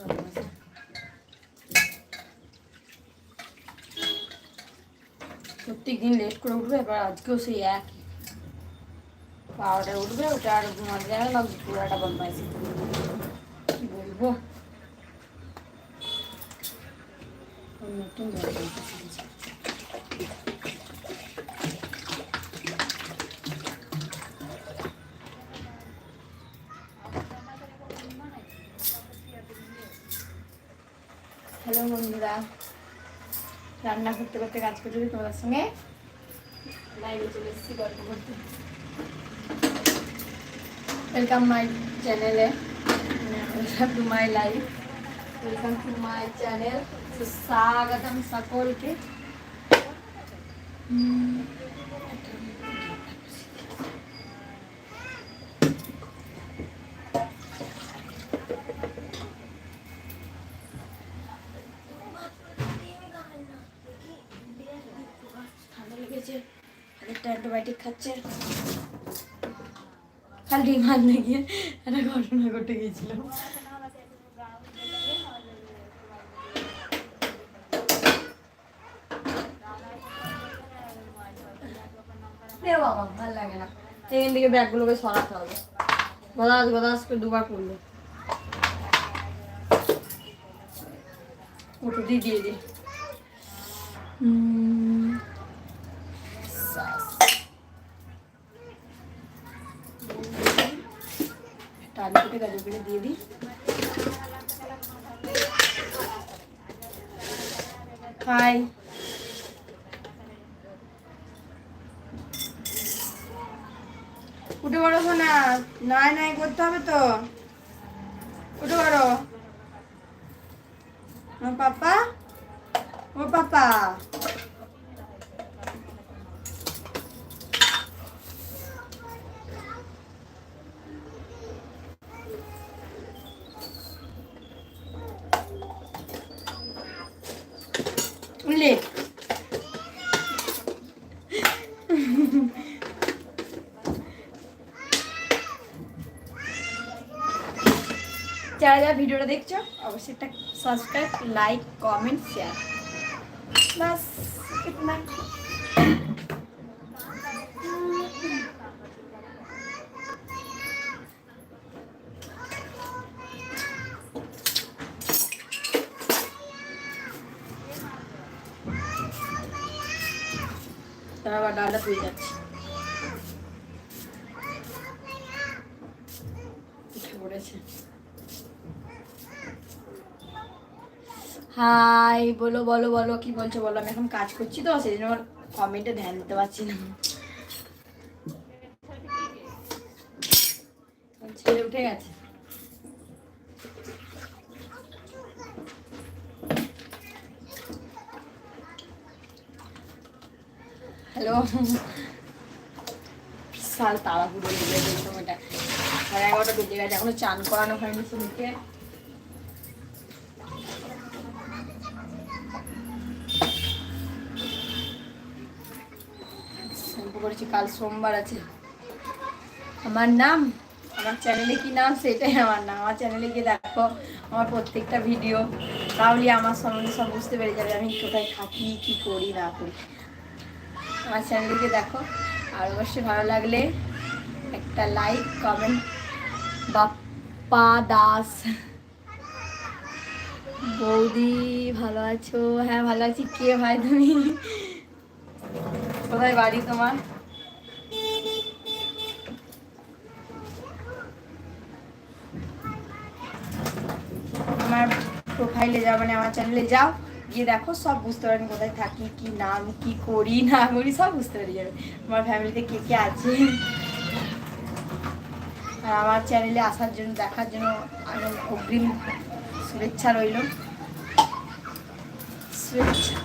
ভালোবাসে প্রত্যেক দিন লেট করে উঠবে, এবার আজকেও সেই একই। পাওয়াটা উঠবে ওটা আর ঘুমাতে যাবে না, পুরাটা বদমাইছি কি বলব ওর নতুন বদমাইশি শিখেছে। হ্যালো বন্ধুরা, রান্না করতে করতে কাজ করতে তোমাদের সঙ্গে লাইভে চলে এসেছি, গল্প করতে। ওয়েলকাম মাই চ্যানেলে to my life welcome to my channel স্বাগতম সকলকে। অ্যান্টিবায়োটিক খাচ্ছে কাল ডিম আনতে গিয়ে একটা ঘটনা ঘটে গিয়েছিল বাবা ভালো লাগে না। এখান থেকে ব্যাগগুলোকে সরাতে হবে। গদাস গদাস করে দুবার করল। ওটা দিয়ে দিয়ে দিই হুম কেটে গাজর কেটে দিয়ে দিই। হাই উঠে বড় শোনা নাই নাই, করতে হবে তো। উঠে বড় পাপা? ও পাপা। যারা যারা ভিডিওটা দেখছ, অবশ্যই একটা সাবস্ক্রাইব লাইক কমেন্ট শেয়ার বাস গুড আবার ডালটা ধুয়ে যাচ্ছে। উঠে পড়েছে। হাই, বলো বলো বলো, কি বলছো, বলো, আমি এখন কাজ করছি তো, সেই জন্য আমার কমেন্টে ধ্যান দিতে পারছি না। ছেলে উঠে গেছে। হ্যালো? বিশাল তাড়াহুড়ো লেগে গেছে সময়টা সাড়ে এগারোটা বেজে গেছে, এখনও চান করানো হয়নি সুমিকে করেছি, কাল সোমবার আছে। আমার নাম, আমার চ্যানেলে কি নাম, সেটাই আমার নাম। আমার চ্যানেলে গিয়ে দেখো, আমার প্রত্যেকটা ভিডিও তাহলে আমার সম্বন্ধে সব বুঝতে পেরে যাবে আমি কোথায় থাকি, কি করি, না করি। আমার চ্যানেলকে দেখো। আর অবশ্যই ভালো লাগলে একটা লাইক কমেন্ট বাপ্পা দাস। বৌদি, ভালো আছো? হ্যাঁ ভালো আছি। কে ভাই তুমি? কোথায় বাড়ি তোমার আমার প্রোফাইলে যাও মানে আমার চ্যানেলে যাও, গিয়ে দেখো সব বুঝতে পারবেন কোথায় থাকি, কি না, আমি কি করি, না করি, সব বুঝতে পারি যাবে। আমার ফ্যামিলিতে কে কে আছে? আর আমার চ্যানেলে আসার জন্য, দেখার জন্য আমি অগ্রিম শুভেচ্ছা রইল। শুভেচ্ছা।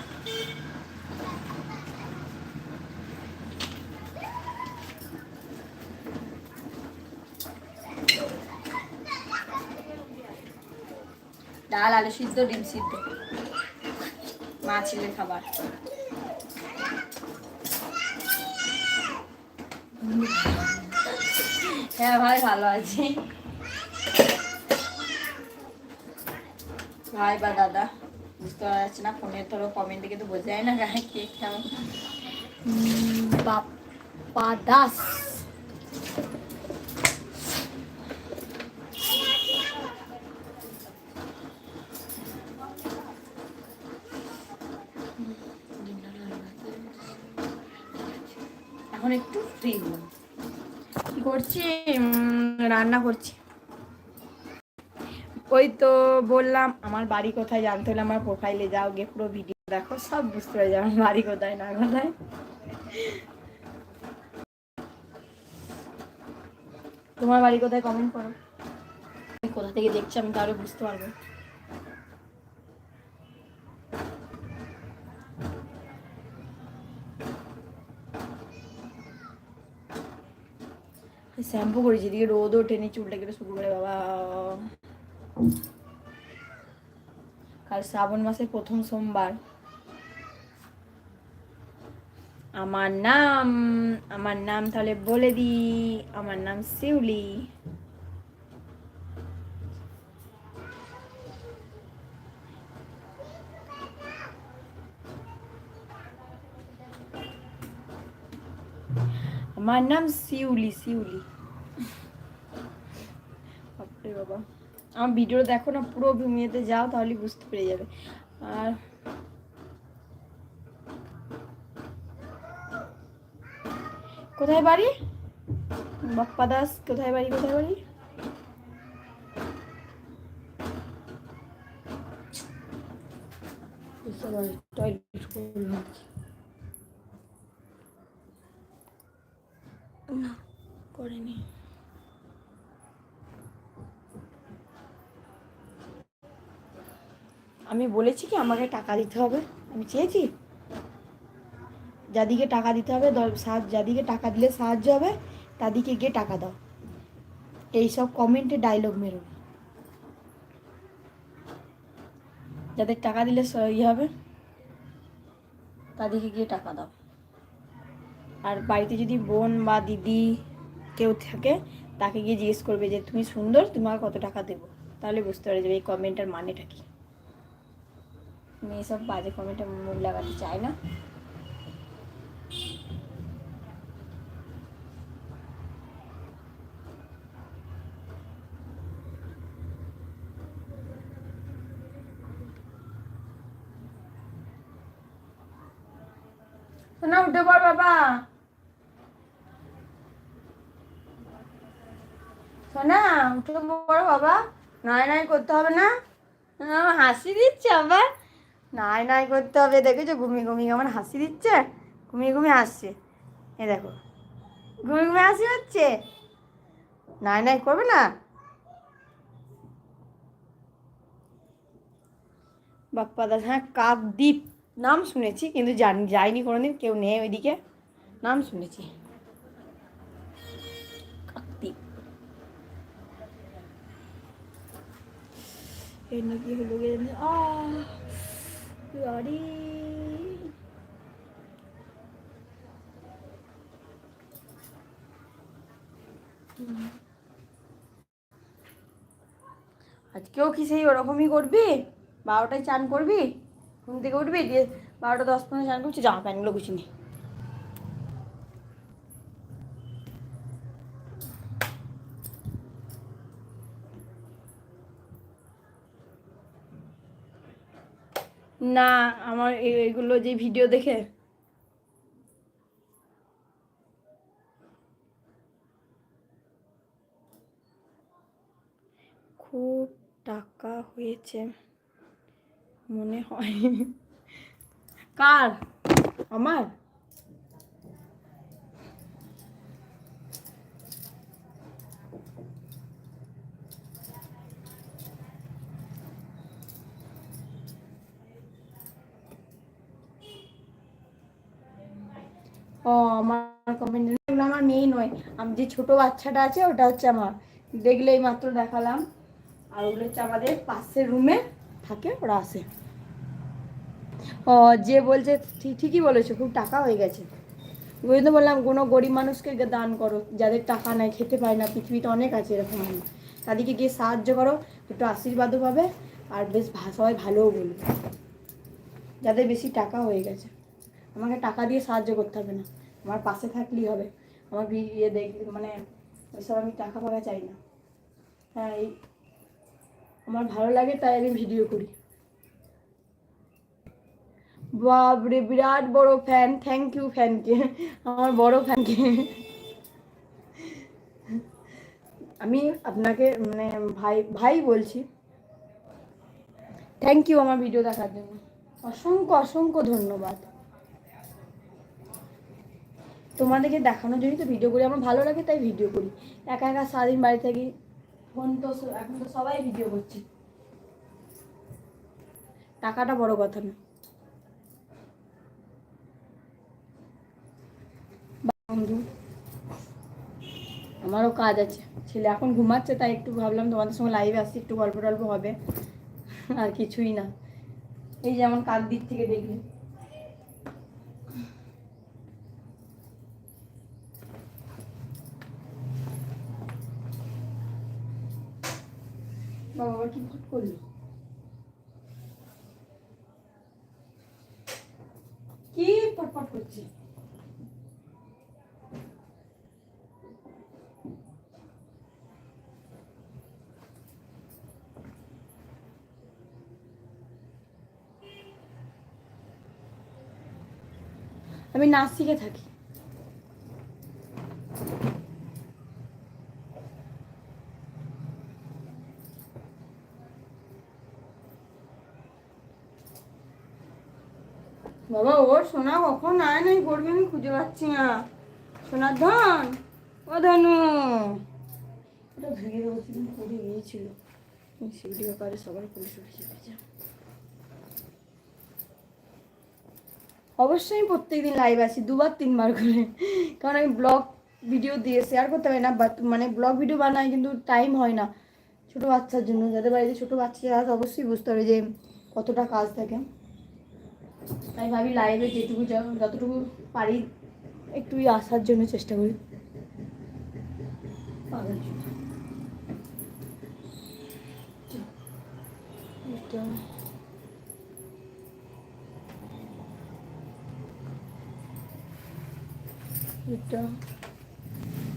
ডাল আলু সিদ্ধ, ডিম সিদ্ধ। মা ছেলের খাবার। হ্যাঁ ভাই, ভালো আছি। ভাই বা দাদা, বুঝতে পারছি না ফোনের ধরো কমেন্ট দেখে তো বোঝায় না গায়ে কে খেয়াল বাপ্পা দাস। করছি। রান্না করছি। ওই তো বললাম, আমার বাড়ি কোথায় জানতে হলে আমার প্রোফাইলে যাও, গিয়ে পুরো ভিডিও দেখো, সব বুঝতে পারে আমার বাড়ি কোথায়, না কোথায়। তোমার বাড়ি কোথায় কমেন্ট করো। কোথা থেকে দেখছি আমি তাহলে বুঝতে পারব। শ্যাম্পু করেছি এদিকে রোদ ওঠেনি চুলটা কেটে শুরু করে বাবা কাল শ্রাবণ মাসের প্রথম সোমবার আমার নাম আমার নাম তাহলে বলে দি আমার নাম শিউলি আমার নাম শিউলি শিউলি বাবা। আমার ভিডিও দেখো না, পুরো ভূমিতে যাও, তাহলে বুঝতে পেরে যাবে। আর কোথায় বাড়ি? বাপ্পা দাস, কোথায় বাড়ি কোথায় বাড়ি? টয়লেট করলাম না করেনি আমি বলেছি কি, আমাকে টাকা দিতে হবে। আমি চেয়েছি। যাদিকে টাকা দিতে হবে যাদিকে টাকা দিলে সাহায্য হবে, তাদিকে গিয়ে টাকা দাও। এইসব কমেন্টে ডায়লগ মেরো। যাদের টাকা দিলে ইয়ে হবে তাদেরকে গিয়ে টাকা দাও। আর বাড়িতে যদি বোন বা দিদি কেউ থাকে, তাকে গিয়ে জিজ্ঞেস করবে যে, তুমি সুন্দর, তোমাকে কত টাকা দেবো? তাহলে বুঝতে পারা যাবে এই কমেন্টের মানেটা কি। আমি এসব বাজে কমেন্টে মুখ লাগাতে চাই না। না উঠে পড় বাবা। সোনা উঠে পড়ো বাবা। নাই নাই করতে হবে না হাসি দিচ্ছে আবার। নাই নাই করতে হবে। দেখেছ? ঘুমিয়ে ঘুমিয়ে আমার হাসি দিচ্ছে? ঘুমিয়ে ঘুমিয়ে হাসছে এ দেখো। ঘুমিয়ে ঘুমিয়ে হাসি হচ্ছে নাই নাই করবে না? বাপ্পা দাস হ্যাঁ কাকদ্বীপ। নাম শুনেছি, কিন্তু জানি, যাইনি কোনোদিন, কেউ নেই ওইদিকে। নাম শুনেছি। কাকদ্বীপ। এর নাকি হলো গিয়ে জানি আজকেও কি সেই ওরকমই করবি? বারোটায় চান করবি? ঘুম থেকে উঠবি? দিয়ে বারোটা দশ পনেরো চান করছি জামা প্যান্টগুলো গুছিনি না আমার এগুলো যে ভিডিও দেখে। খুব টাকা হয়েছে মনে হয়। কার? আমার? ও, আমার কমেন্ট আমার মেয়ে নয়। আমি যে ছোট বাচ্চাটা আছে, ওটা হচ্ছে আমার। দেখলেই মাত্র দেখালাম। আর ওগুলো হচ্ছে আমাদের পাশের রুমে থাকে, ওরা আসে। ও, যে বলছে ঠিকই বলেছ, খুব টাকা হয়ে গেছে। ওই তো বললাম, কোনো গরিব মানুষকে দান করো। যাদের টাকা নাই, খেতে পায় না, পৃথিবীতে অনেক আছে এরকম তাদেরকে গিয়ে সাহায্য করো, একটু আশীর্বাদও পাবে, আর বেশ সবাই ভালোও বলবে। যাদের বেশি টাকা হয়ে গেছে। আমাকে টাকা দিয়ে সাহায্য করতে হবে না। আমার পাশে থাকলেই হবে। আমার ইয়ে দেখ মানে ওইসব আমি টাকা ফাকা চাই না। হ্যাঁ এই আমার ভালো লাগে তাই আমি ভিডিও করি। বাপরে, বিরাট বড় ফ্যান থ্যাংক ইউ ফ্যানকে আমার বড় ফ্যানকে আমি আপনাকে মানে ভাই ভাই বলছি। থ্যাংক ইউ আমার ভিডিও দেখার জন্য। অসংখ্য অসংখ্য ধন্যবাদ। তোমাদেরকে দেখানোর জন্যই তো ভিডিও করি। আমার ভালো লাগে তাই ভিডিও করি। একা একা সারাদিন বাড়ি থাকি। ফোন তো এখন তো সবাই ভিডিও করছে। টাকাটা বড় কথা না। বন্ধু, আমারও কাজ আছে। ছেলে এখন ঘুমাচ্ছে, তাই একটু ভাবলাম তোমাদের সঙ্গে লাইভে আসছি একটু গল্প টল্প হবে। আর কিছুই না। এই যেমন কাক দিক থেকে দেখলে। ফট করল। কি ফটফট করছে? আমি নাচ শিখে থাকি। বাবা ওর সোনা কখন আয় নাই করবে আমি খুঁজে পাচ্ছি না। সোনার ধন ও ধনু। ওটা ভেঙে দেবো সেদিন পড়ে গিয়েছিল। সেগুলি ব্যাপারে সবার পুলিশ উঠে গেছে অবশ্যই প্রত্যেক দিন লাইভ আসি দুবার তিনবার করে। কারণ আমি ব্লগ ভিডিও দিয়ে শেয়ার করতে পারি না মানে ব্লগ ভিডিও বানাই কিন্তু টাইম হয় না ছোটো বাচ্চার জন্য। যাদের বাড়িতে ছোটো বাচ্চা আছে অবশ্যই বুঝতে হবে যে কতটা কাজ থাকে। তাই ভাবি লাইভে যেটুকু যতটুকু পারি একটু আসার জন্য চেষ্টা করি।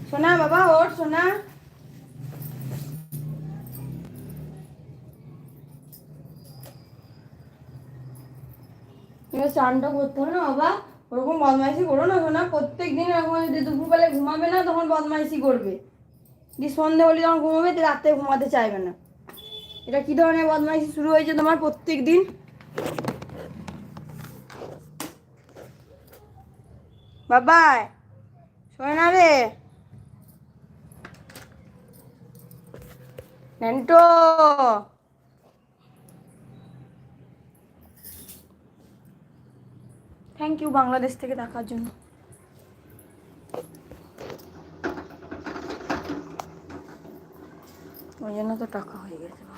সোনা বাবা ওর সোনা। চানটা করতে হবে না, বাবা। ওরকম বদমাইশি করো না, সোনা। প্রত্যেক দিন এরকম যদি দুপুরবেলায় ঘুমাবে না, তখন বদমাইশি করবে। দি সন্ধে হলে যখন ঘুমাবে তো রাত্রে ঘুমাতে চাইবে না। এটা কি ধরনের বদমাইশি শুরু হয়েছে তোমার প্রত্যেক দিন বাবাই না রে। নেন্টো। থ্যাংক ইউ বাংলাদেশ থেকে দেখার জন্য ওই জন্য তো টাকা হয়ে গেছে।